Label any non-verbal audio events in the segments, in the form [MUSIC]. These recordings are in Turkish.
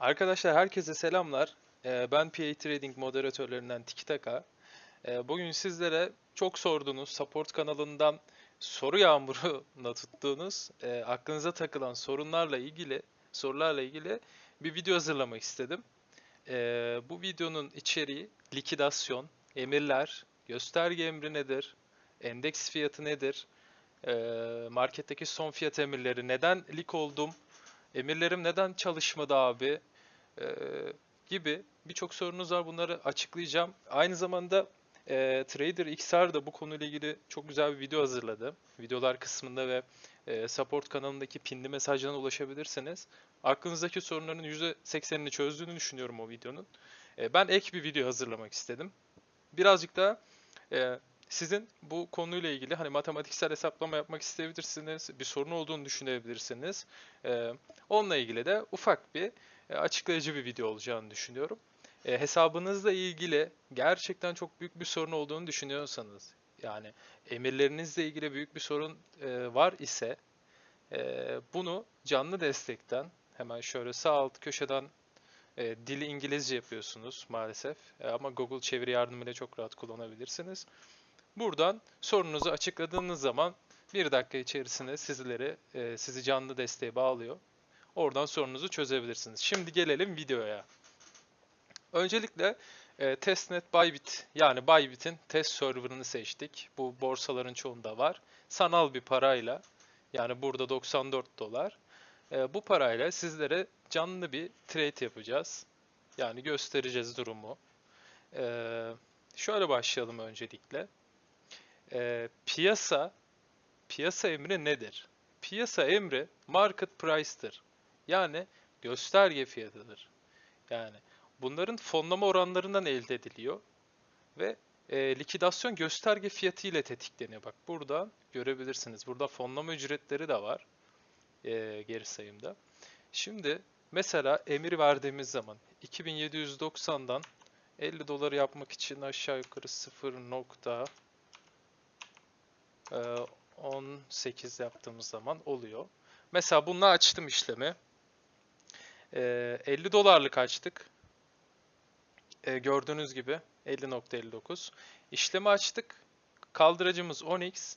Arkadaşlar herkese selamlar. Ee, Ben PA Trading moderatörlerinden Tikitaka. Ee, Bugün sizlere çok sorduğunuz support kanalından soru yağmuruna [LAUGHS] tuttuğunuz e, aklınıza takılan sorunlarla ilgili sorularla ilgili bir video hazırlamak istedim. Ee, Bu videonun içeriği likidasyon, emirler, gösterge emri nedir, endeks fiyatı nedir, ee, marketteki son fiyat emirleri, neden lik oldum, emirlerim neden çalışmadı abi, e, gibi birçok sorunuz var. Bunları açıklayacağım. Aynı zamanda e, Trader XR da bu konuyla ilgili çok güzel bir video hazırladı. Videolar kısmında ve e, support kanalındaki pinli mesajlarına ulaşabilirsiniz. Aklınızdaki sorunların %80'ini çözdüğünü düşünüyorum o videonun. E, ben ek bir video hazırlamak istedim. Birazcık da e, sizin bu konuyla ilgili hani matematiksel hesaplama yapmak isteyebilirsiniz, bir sorun olduğunu düşünebilirsiniz. E, onunla ilgili de ufak bir açıklayıcı bir video olacağını düşünüyorum. E, hesabınızla ilgili gerçekten çok büyük bir sorun olduğunu düşünüyorsanız, yani emirlerinizle ilgili büyük bir sorun e, var ise e, bunu canlı destekten hemen şöyle sağ alt köşeden e, dili İngilizce yapıyorsunuz maalesef E, ama Google çeviri yardımıyla çok rahat kullanabilirsiniz. Buradan sorunuzu açıkladığınız zaman bir dakika içerisinde sizleri e, sizi canlı desteğe bağlıyor. Oradan sorunuzu çözebilirsiniz. Şimdi gelelim videoya. Öncelikle e, testnet Bybit yani Bybit'in test serverını seçtik. Bu borsaların çoğunda var. Sanal bir parayla yani burada 94 dolar. E, bu parayla sizlere canlı bir trade yapacağız. Yani göstereceğiz durumu. E, şöyle başlayalım öncelikle. E, piyasa piyasa emri nedir? Piyasa emri market price'tır. Yani gösterge fiyatıdır. Yani bunların fonlama oranlarından elde ediliyor ve e, likidasyon gösterge fiyatı ile tetikleniyor. Bak burada görebilirsiniz. Burada fonlama ücretleri de var e, geri sayımda. Şimdi mesela emir verdiğimiz zaman 2790'dan 50 doları yapmak için aşağı yukarı 0.18 yaptığımız zaman oluyor. Mesela bununla açtım işlemi. Ee, 50 dolarlık açtık. Ee, gördüğünüz gibi 50.59. İşlemi açtık. Kaldıracımız 10x.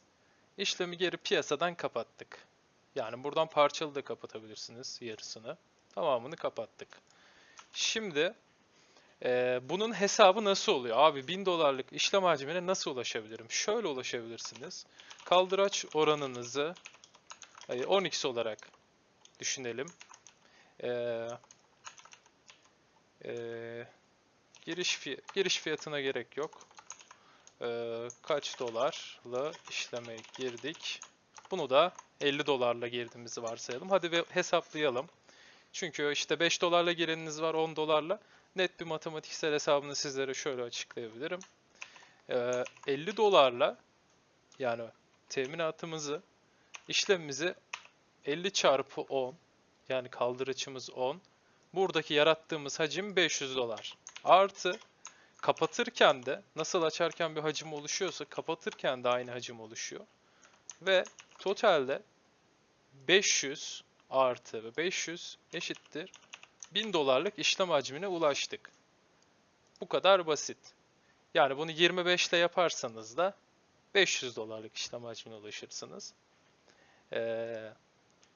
İşlemi geri piyasadan kapattık. Yani buradan parçalı da kapatabilirsiniz yarısını. Tamamını kapattık. Şimdi e, bunun hesabı nasıl oluyor? Abi 1000 dolarlık işlem hacmine nasıl ulaşabilirim? Şöyle ulaşabilirsiniz. Kaldıraç oranınızı e, 10x olarak düşünelim. Ee, e, giriş fiy giriş fiyatına gerek yok. Ee, kaç dolarla işleme girdik? Bunu da 50 dolarla girdiğimizi varsayalım. Hadi bir hesaplayalım. Çünkü işte 5 dolarla gireniniz var 10 dolarla. Net bir matematiksel hesabını sizlere şöyle açıklayabilirim. Ee, 50 dolarla yani teminatımızı işlemimizi 50 çarpı 10 yani kaldırıcımız 10. Buradaki yarattığımız hacim 500 dolar. Artı kapatırken de nasıl açarken bir hacim oluşuyorsa kapatırken de aynı hacim oluşuyor. Ve totalde 500 artı ve 500 eşittir 1000 dolarlık işlem hacmine ulaştık. Bu kadar basit. Yani bunu 25 ile yaparsanız da 500 dolarlık işlem hacmine ulaşırsınız. Ee,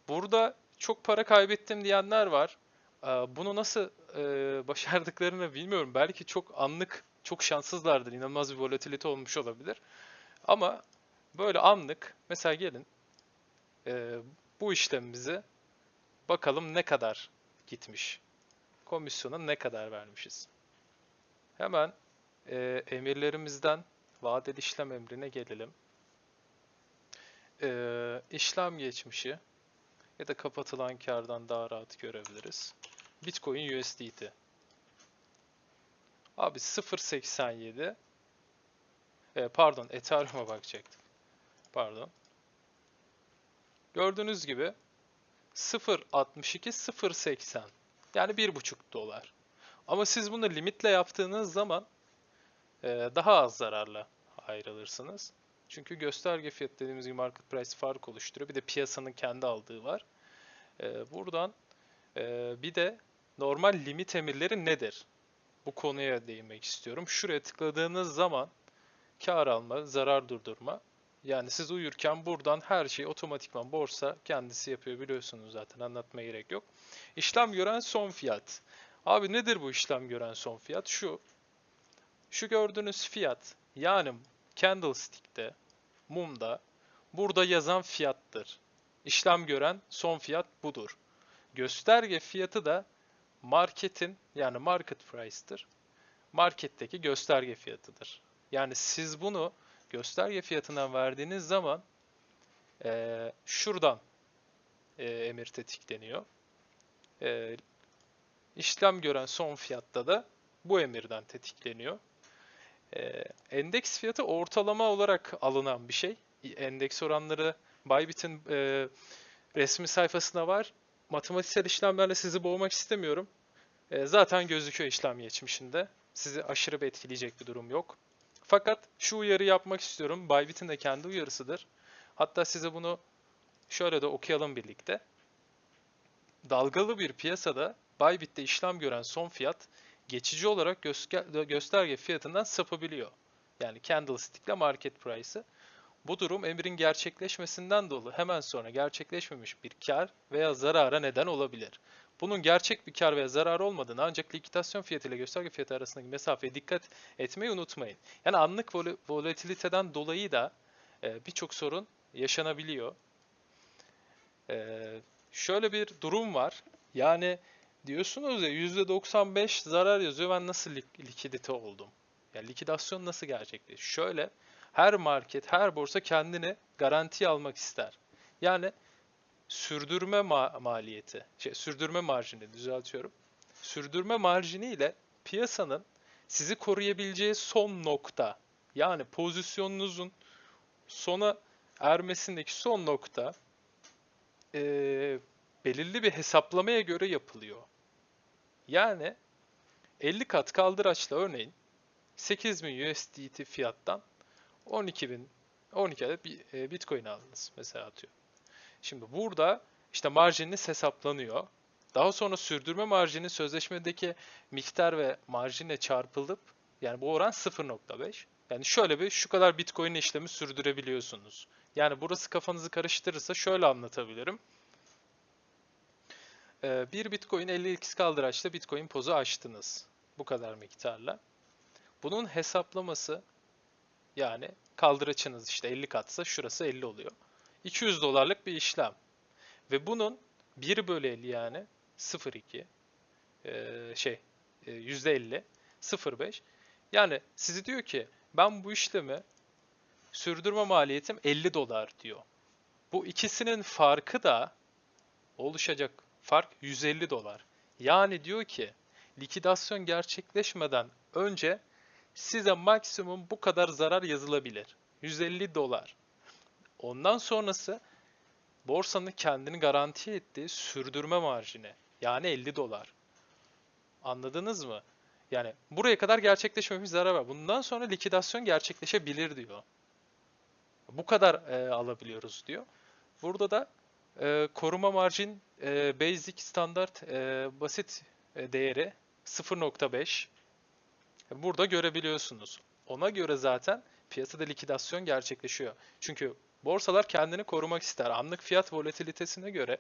burada çok para kaybettim diyenler var. Ee, Bunu nasıl e, başardıklarını bilmiyorum. Belki çok anlık, çok şanssızlardır. İnanılmaz bir volatilite olmuş olabilir. Ama böyle anlık, mesela gelin e, bu işlemimizi bakalım ne kadar gitmiş. Komisyona ne kadar vermişiz. Hemen e, emirlerimizden vadeli işlem emrine gelelim. İşlem geçmişi ya da kapatılan kardan daha rahat görebiliriz. Bitcoin USDT. Abi 0.87 e, pardon Ethereum'a bakacaktık. Pardon. Gördüğünüz gibi 0.62 0.80 yani 1.5 dolar. Ama siz bunu limitle yaptığınız zaman e, daha az zararla ayrılırsınız. Çünkü gösterge fiyat dediğimiz gibi market price fark oluşturuyor. Bir de piyasanın kendi aldığı var. Ee, buradan e, bir de normal limit emirleri nedir? Bu konuya değinmek istiyorum. Şuraya tıkladığınız zaman kar alma, zarar durdurma. Yani siz uyurken buradan her şeyi otomatikman borsa kendisi yapıyor biliyorsunuz zaten anlatmaya gerek yok. İşlem gören son fiyat. Abi nedir bu işlem gören son fiyat? Şu. Şu gördüğünüz fiyat yani candlestick'te, mumda burada yazan fiyattır. İşlem gören son fiyat budur. Gösterge fiyatı da marketin yani market price'tır. Marketteki gösterge fiyatıdır. Yani siz bunu gösterge fiyatından verdiğiniz zaman e, şuradan e, emir tetikleniyor. E, işlem gören son fiyatta da bu emirden tetikleniyor. E, endeks fiyatı ortalama olarak alınan bir şey. Endeks oranları Bybit'in e, resmi sayfasında var. Matematiksel işlemlerle sizi boğmak istemiyorum. E, zaten gözüküyor işlem geçmişinde. Sizi aşırı bir etkileyecek bir durum yok. Fakat şu uyarı yapmak istiyorum. Bybit'in de kendi uyarısıdır. Hatta size bunu şöyle de okuyalım birlikte. Dalgalı bir piyasada Bybit'te işlem gören son fiyat geçici olarak gösterge fiyatından sapabiliyor. Yani candlestick ile market price'ı. Bu durum emrin gerçekleşmesinden dolayı hemen sonra gerçekleşmemiş bir kar veya zarara neden olabilir. Bunun gerçek bir kar veya zarar olmadığını ancak likidasyon fiyatı ile gösterge fiyatı arasındaki mesafeye dikkat etmeyi unutmayın. Yani anlık vol volatiliteden dolayı da e, birçok sorun yaşanabiliyor. E, şöyle bir durum var. Yani diyorsunuz ya %95 zarar yazıyor ben nasıl lik likidite oldum? Yani likidasyon nasıl gerçekleşiyor? Şöyle her market, her borsa kendini garanti almak ister. Yani sürdürme ma maliyeti, şey, sürdürme marjini düzeltiyorum. Sürdürme marjini ile piyasanın sizi koruyabileceği son nokta, yani pozisyonunuzun sona ermesindeki son nokta e, belirli bir hesaplamaya göre yapılıyor. Yani 50 kat kaldıraçla örneğin 8000 USDT fiyattan 12.000 12 adet e, Bitcoin aldınız mesela atıyor. Şimdi burada işte marjininiz hesaplanıyor. Daha sonra sürdürme marjini sözleşmedeki miktar ve marjine çarpılıp yani bu oran 0.5. Yani şöyle bir şu kadar Bitcoin işlemi sürdürebiliyorsunuz. Yani burası kafanızı karıştırırsa şöyle anlatabilirim. Ee, bir Bitcoin 50x kaldıraçta Bitcoin pozu açtınız. Bu kadar miktarla. Bunun hesaplaması yani kaldıraçınız işte 50 katsa şurası 50 oluyor. 200 dolarlık bir işlem. Ve bunun 1 bölü 50 yani 0.2 e, şey e, %50 0.5 yani sizi diyor ki ben bu işlemi sürdürme maliyetim 50 dolar diyor. Bu ikisinin farkı da oluşacak fark 150 dolar. Yani diyor ki likidasyon gerçekleşmeden önce size maksimum bu kadar zarar yazılabilir. 150 dolar. Ondan sonrası borsanın kendini garanti ettiği sürdürme marjini. Yani 50 dolar. Anladınız mı? Yani buraya kadar gerçekleşmemiş zarar var. Bundan sonra likidasyon gerçekleşebilir diyor. Bu kadar e, alabiliyoruz diyor. Burada da e, koruma marjin e, basic standart e, basit e, değeri 0.5. Burada görebiliyorsunuz. Ona göre zaten piyasada likidasyon gerçekleşiyor. Çünkü borsalar kendini korumak ister. Anlık fiyat volatilitesine göre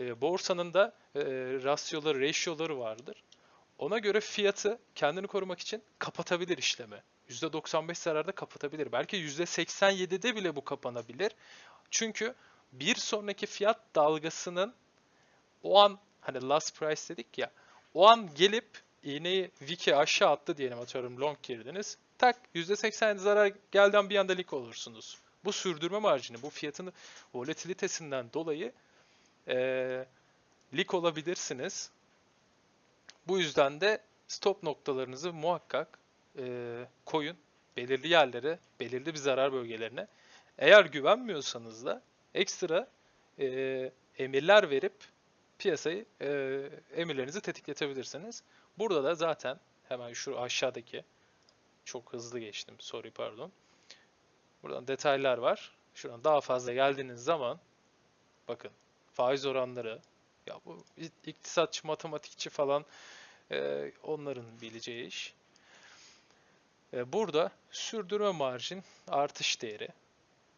e, borsanın da e, rasyoları, ratioları vardır. Ona göre fiyatı kendini korumak için kapatabilir işlemi. %95 zararda kapatabilir. Belki %87'de bile bu kapanabilir. Çünkü bir sonraki fiyat dalgasının o an hani last price dedik ya o an gelip iğneyi wiki aşağı attı diyelim atıyorum long girdiniz. Tak %80 zarar gelden bir anda lik olursunuz. Bu sürdürme marjini, bu fiyatın volatilitesinden dolayı e, lik olabilirsiniz. Bu yüzden de stop noktalarınızı muhakkak e, koyun belirli yerlere, belirli bir zarar bölgelerine. Eğer güvenmiyorsanız da ekstra e, emirler verip piyasayı e, emirlerinizi tetikletebilirsiniz. Burada da zaten hemen şu aşağıdaki çok hızlı geçtim. Sorry pardon. Buradan detaylar var. Şuradan daha fazla geldiğiniz zaman bakın faiz oranları Ya bu iktisatçı, matematikçi falan e, onların bileceği iş. E, burada sürdürme marjin artış değeri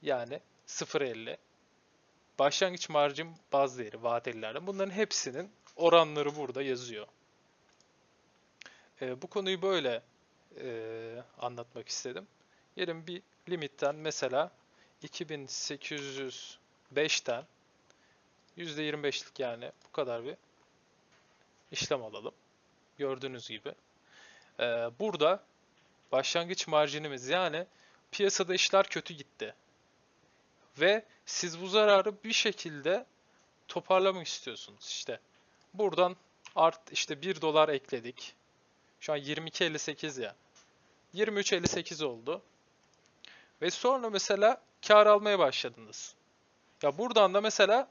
yani 0.50 başlangıç marjin baz değeri vadelilerden bunların hepsinin oranları burada yazıyor. E, bu konuyu böyle e, anlatmak istedim. Gelin bir limitten mesela 2805'ten %25'lik yani bu kadar bir işlem alalım. Gördüğünüz gibi. Ee, burada başlangıç marjinimiz yani piyasada işler kötü gitti. Ve siz bu zararı bir şekilde toparlamak istiyorsunuz işte. Buradan art işte 1 dolar ekledik. Şu an 22.58 ya. 23.58 oldu. Ve sonra mesela kar almaya başladınız. Ya buradan da mesela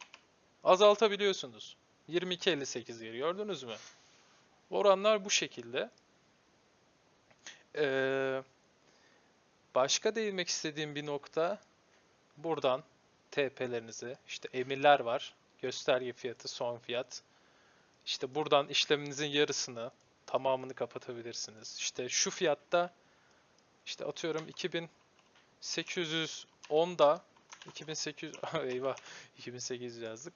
azaltabiliyorsunuz. 22.58 geri gördünüz mü? Oranlar bu şekilde. Ee, başka değinmek istediğim bir nokta buradan TP'lerinizi işte emirler var. Gösterge fiyatı, son fiyat. İşte buradan işleminizin yarısını, tamamını kapatabilirsiniz. İşte şu fiyatta işte atıyorum 2810'da 2800 [LAUGHS] eyvah 2800 yazdık.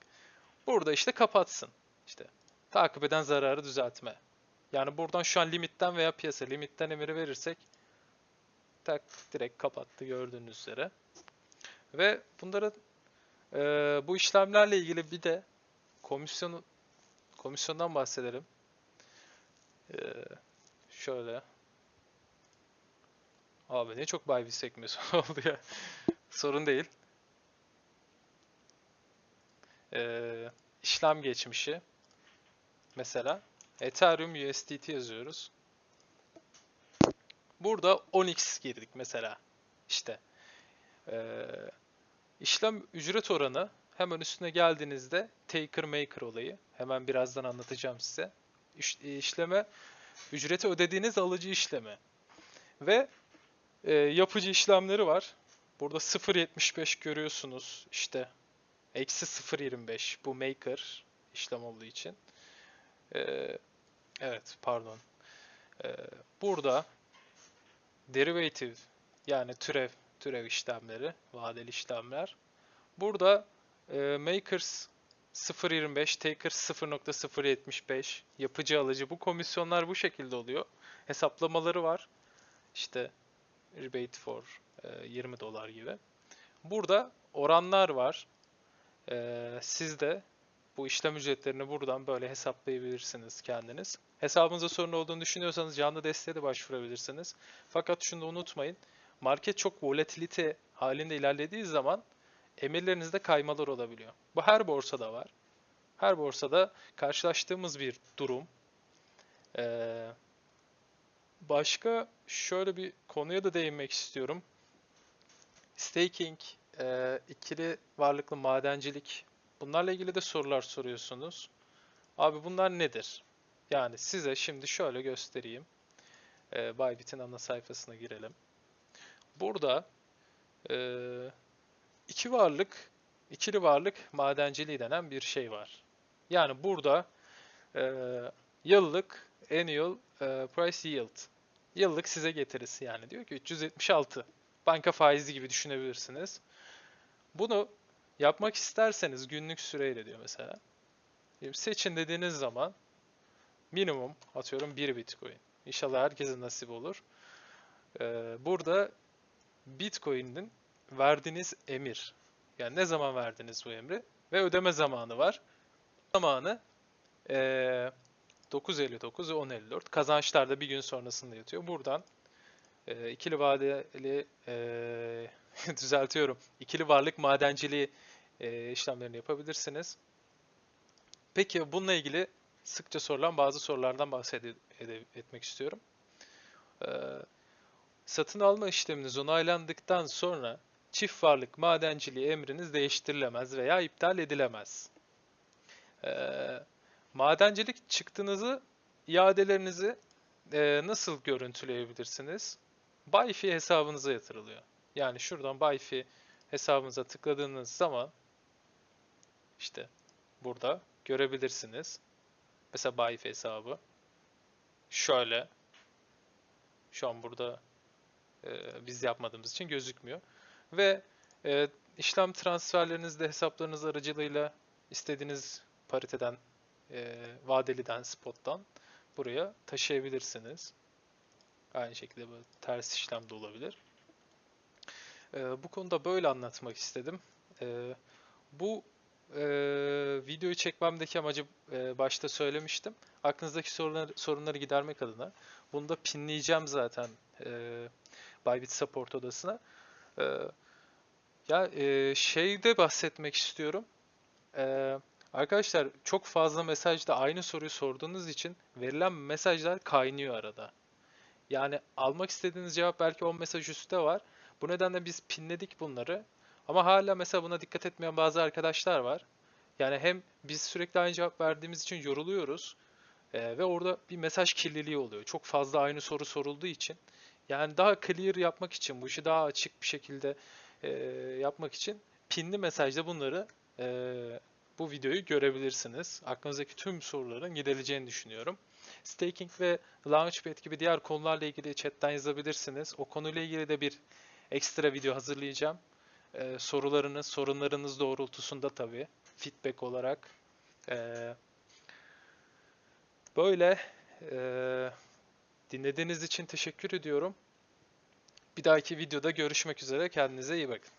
Burada işte kapatsın. İşte takip eden zararı düzeltme. Yani buradan şu an limitten veya piyasa limitten emiri verirsek tak direkt kapattı gördüğünüz üzere. Ve bunların e, bu işlemlerle ilgili bir de komisyonu komisyondan bahsedelim. E, şöyle. Abi ne çok Bybit sekmesi [LAUGHS] oldu ya. Sorun değil. Ee, işlem geçmişi. Mesela Ethereum USDT yazıyoruz. Burada 10x girdik mesela. İşte ee, işlem ücret oranı hemen üstüne geldiğinizde taker maker olayı. Hemen birazdan anlatacağım size. İş, işleme ücreti ödediğiniz alıcı işlemi. Ve e, yapıcı işlemleri var. Burada 0.75 görüyorsunuz. İşte eksi 0.25 bu maker işlem olduğu için. Ee, evet pardon. Ee, burada derivative yani türev türev işlemleri, vadeli işlemler. Burada e, makers 0.25, takers 0.075, yapıcı alıcı bu komisyonlar bu şekilde oluyor. Hesaplamaları var. İşte rebate for e, 20 dolar gibi. Burada oranlar var. E, siz de bu işlem ücretlerini buradan böyle hesaplayabilirsiniz kendiniz. Hesabınızda sorun olduğunu düşünüyorsanız canlı desteğe de başvurabilirsiniz. Fakat şunu da unutmayın. Market çok volatilite halinde ilerlediği zaman emirlerinizde kaymalar olabiliyor. Bu her borsada var. Her borsada karşılaştığımız bir durum. Ee, başka şöyle bir konuya da değinmek istiyorum. Staking, e, ikili varlıklı madencilik bunlarla ilgili de sorular soruyorsunuz. Abi bunlar nedir? Yani size şimdi şöyle göstereyim. E, Bybit'in ana sayfasına girelim. Burada e, iki varlık, ikili varlık madenciliği denen bir şey var. Yani burada e, yıllık annual e, price yield yıllık size getirisi yani diyor ki 376 banka faizi gibi düşünebilirsiniz. Bunu yapmak isterseniz günlük süreyle diyor mesela. Seçin dediğiniz zaman minimum atıyorum 1 bitcoin. İnşallah herkesin nasip olur. Ee, burada bitcoin'in verdiğiniz emir. Yani ne zaman verdiniz bu emri? Ve ödeme zamanı var. Zamanı ee, 9.59 ve 10.54. Kazançlar da bir gün sonrasında yatıyor. Buradan e, ikili vadeli e, [LAUGHS] düzeltiyorum. İkili varlık madenciliği e, işlemlerini yapabilirsiniz. Peki bununla ilgili sıkça sorulan bazı sorulardan bahsetmek istiyorum. E, satın alma işleminiz onaylandıktan sonra çift varlık madenciliği emriniz değiştirilemez veya iptal edilemez. E, madencilik çıktınızı, iadelerinizi e, nasıl görüntüleyebilirsiniz? Bayfi hesabınıza yatırılıyor. Yani şuradan Bayfi hesabınıza tıkladığınız zaman işte burada görebilirsiniz. Mesela Bayif hesabı. Şöyle. Şu an burada e, biz yapmadığımız için gözükmüyor. Ve e, işlem transferlerinizde hesaplarınız aracılığıyla istediğiniz pariteden, e, vadeliden, spottan buraya taşıyabilirsiniz. Aynı şekilde böyle ters işlem de olabilir. E, bu konuda böyle anlatmak istedim. E, bu e, videoyu çekmemdeki amacı e, başta söylemiştim. Aklınızdaki sorunları, sorunları gidermek adına. Bunu da pinleyeceğim zaten e, Bybit Support odasına. E, ya e, şeyde bahsetmek istiyorum. E, arkadaşlar çok fazla mesajda aynı soruyu sorduğunuz için verilen mesajlar kaynıyor arada. Yani almak istediğiniz cevap belki 10 mesaj üstte var. Bu nedenle biz pinledik bunları. Ama hala mesela buna dikkat etmeyen bazı arkadaşlar var. Yani hem biz sürekli aynı cevap verdiğimiz için yoruluyoruz e, ve orada bir mesaj kirliliği oluyor. Çok fazla aynı soru sorulduğu için. Yani daha clear yapmak için, bu işi daha açık bir şekilde e, yapmak için pinli mesajda bunları e, bu videoyu görebilirsiniz. Aklınızdaki tüm soruların giderileceğini düşünüyorum. Staking ve Launchpad gibi diğer konularla ilgili chatten yazabilirsiniz. O konuyla ilgili de bir ekstra video hazırlayacağım. Ee, sorularınız, sorunlarınız doğrultusunda tabii feedback olarak. Ee, böyle ee, dinlediğiniz için teşekkür ediyorum. Bir dahaki videoda görüşmek üzere. Kendinize iyi bakın.